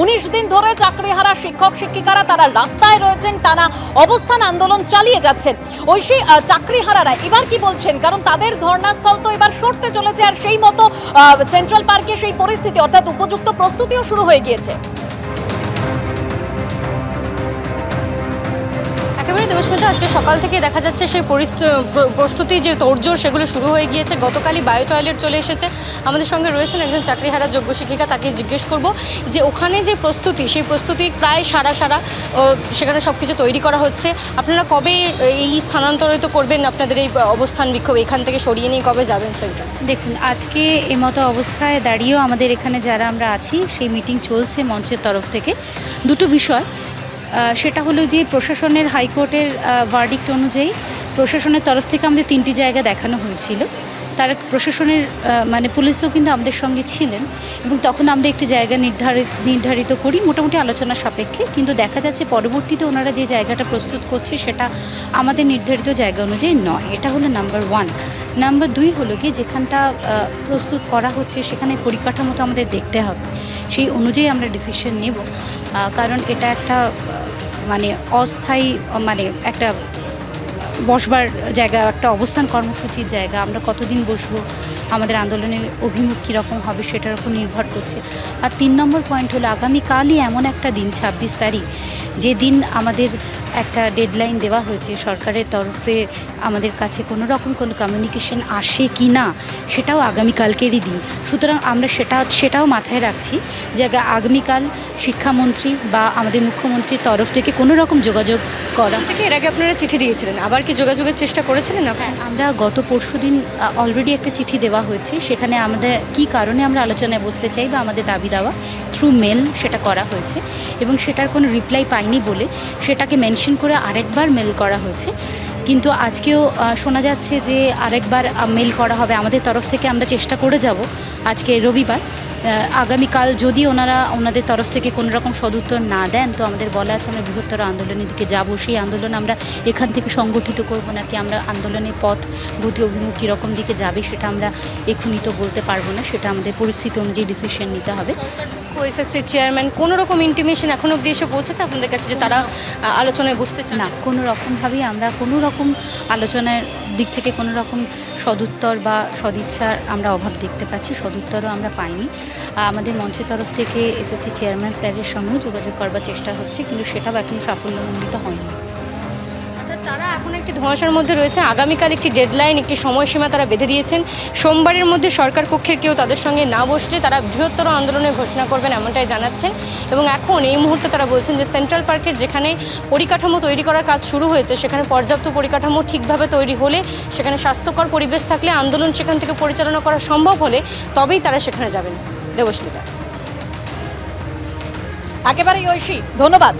উনিশ দিন ধরে চাকরিহারা শিক্ষক শিক্ষিকারা তারা রাস্তায় রয়েছেন, টানা অবস্থান আন্দোলন চালিয়ে যাচ্ছেন। ওই সেই চাকরিহারারা, এবার কি বলছেন? কারণ তাদের ধর্নাস্থল তো এবার সরতে চলেছে, আর সেই মতো সেন্ট্রাল পার্কে সেই পরিস্থিতি, অর্থাৎ উপযুক্ত প্রস্তুতিও শুরু হয়ে গিয়েছে। একেবারে দেবস্মিতা আজকে সকাল থেকে দেখা যাচ্ছে সেই প্রস্তুতি যে তোড়জোড় সেগুলো শুরু হয়ে গিয়েছে। গতকালই বায়ো টয়লেট চলে এসেছে। আমাদের সঙ্গে রয়েছেন একজন চাকরিহারা যোগ্য শিক্ষিকা, তাকে জিজ্ঞেস করব যে ওখানে যে প্রস্তুতি, সেই প্রস্তুতি প্রায় সারা সারা সেখানে সব কিছু তৈরি করা হচ্ছে। আপনারা কবে এই স্থানান্তরিত করবেন আপনাদের এই অবস্থান বিক্ষোভ? এখান থেকে সরিয়ে নিয়ে কবে যাবেন সেন্টার দেখুন, আজকে এমতো অবস্থায় দাঁড়িয়েও আমাদের এখানে যারা আমরা আছি, সেই মিটিং চলছে মঞ্চের তরফ থেকে। দুটো বিষয় সেটা হলো যে প্রশাসনের হাইকোর্টের ভার্ডিক্ট অনুযায়ী প্রশাসনের তরফ থেকে আমাদের তিনটি জায়গা দেখানো হয়েছিল। তারা প্রশাসনের মানে পুলিশও কিন্তু আমাদের সঙ্গে ছিলেন এবং তখন আমরা একটি জায়গা নির্ধারিত নির্ধারিত করি মোটামুটি আলোচনা সাপেক্ষে। কিন্তু দেখা যাচ্ছে পরবর্তীতে ওনারা যে জায়গাটা প্রস্তুত করছে সেটা আমাদের নির্ধারিত জায়গা অনুযায়ী নয়। এটা হলো নাম্বার ওয়ান নাম্বার দুই হলো কি যেখানটা প্রস্তুত করা হচ্ছে সেখানে পরিকাঠামো তো আমাদের দেখতে হবে। সেই অনুযায়ী আমরা ডিসিশন নেব। কারণ এটা একটা মানে অস্থায়ী মানে একটা বসবার জায়গা, একটা অবস্থান কর্মসূচির জায়গা। আমরা কতদিন বসবো, আমাদের আন্দোলনের অভিমুখ কীরকম হবে সেটার উপর নির্ভর করছে। আর তিন নম্বর পয়েন্ট হলো, আগামীকালই এমন একটা দিন, ছাব্বিশ তারিখ, যে দিন আমাদের একটা ডেডলাইন দেওয়া হয়েছে। সরকারের তরফে আমাদের কাছে কোনো রকম কোনো কমিউনিকেশন আসে কি না সেটাও আগামীকালকেরই দিন। সুতরাং আমরা সেটা সেটাও মাথায় রাখছি যে আগা- আগামীকাল শিক্ষামন্ত্রী বা আমাদের মুখ্যমন্ত্রীর তরফ থেকে কোনো রকম যোগাযোগ করা থেকে এর আগে আপনারা চিঠি দিয়েছিলেন। আবার কি যোগাযোগের চেষ্টা করেছিলেন হ্যাঁ আমরা গত পরশুদিন অলরেডি একটা চিঠি দেওয়া হয়েছে। সেখানে আমাদের কি কারণে আমরা আলোচনায় বসতে চাই বা আমাদের দাবি দেওয়া থ্রু মেল সেটা করা হয়েছে। এবং সেটার কোনো রিপ্লাই পাইনি বলে সেটাকে মেনশন করে আরেকবার মেল করা হয়েছে। কিন্তু আজকেও শোনা যাচ্ছে যে আরেকবার মেল করা হবে। আমাদের তরফ থেকে আমরা চেষ্টা করে যাব আজকে রবিবার। আগামীকাল যদি ওনারা, ওনাদের তরফ থেকে কোনো রকম সদুত্তর না দেন, তো আমাদের বলা আছে আমরা বৃহত্তর আন্দোলনের দিকে যাব। সেই আন্দোলন আমরা এখান থেকে সংগঠিত করব নাকি আমরা আন্দোলনের পথ, গতি, অভিমুখ কীরকম দিকে যাবে সেটা আমরা এখনই তো বলতে পারব না। সেটা আমাদের পরিস্থিতি অনুযায়ী ডিসিশন নিতে হবে। এসএসসি চেয়ারম্যান, কোনো রকম ইন্টিমেশন এখন অবধি এসে পৌঁছেছে আপনাদের কাছে যে তারা আলোচনায় বসতে চান? না, কোনো রকমভাবেই আমরা কোনো রকম আলোচনার দিক থেকে কোনো রকম সদুত্তর বা সদিচ্ছার আমরা অভাব দেখতে পাচ্ছি, সদুত্তরও আমরা পাইনি। আমাদের মঞ্চের তরফ থেকে এসএসসি চেয়ারম্যান স্যারের সঙ্গেও যোগাযোগ করবার চেষ্টা হচ্ছে, কিন্তু সেটাও এখন সাফল্যমণ্ডিত হয়নি। একটি ধোঁয়াশার মধ্যে রয়েছে। আগামীকাল একটি ডেডলাইন একটি সময়সীমা তারা বেঁধে দিয়েছেন। সোমবারের মধ্যে সরকার পক্ষের কেউ তাদের সঙ্গে না বসলে তারা বৃহত্তর আন্দোলনের ঘোষণা করবেন এমনটাই জানাচ্ছেন। এবং এখন এই মুহূর্তে তারা বলছেন যে সেন্ট্রাল পার্কের যেখানে পরিকাঠামো তৈরি করার কাজ শুরু হয়েছে, সেখানে পর্যাপ্ত পরিকাঠামো ঠিকভাবে তৈরি হলে, সেখানে স্বাস্থ্যকর পরিবেশ থাকলে, আন্দোলন সেখান থেকে পরিচালনা করা সম্ভব হলে তবেই তারা সেখানে যাবেন। দেবস্মিতা একেবারেই ঐশী, ধন্যবাদ।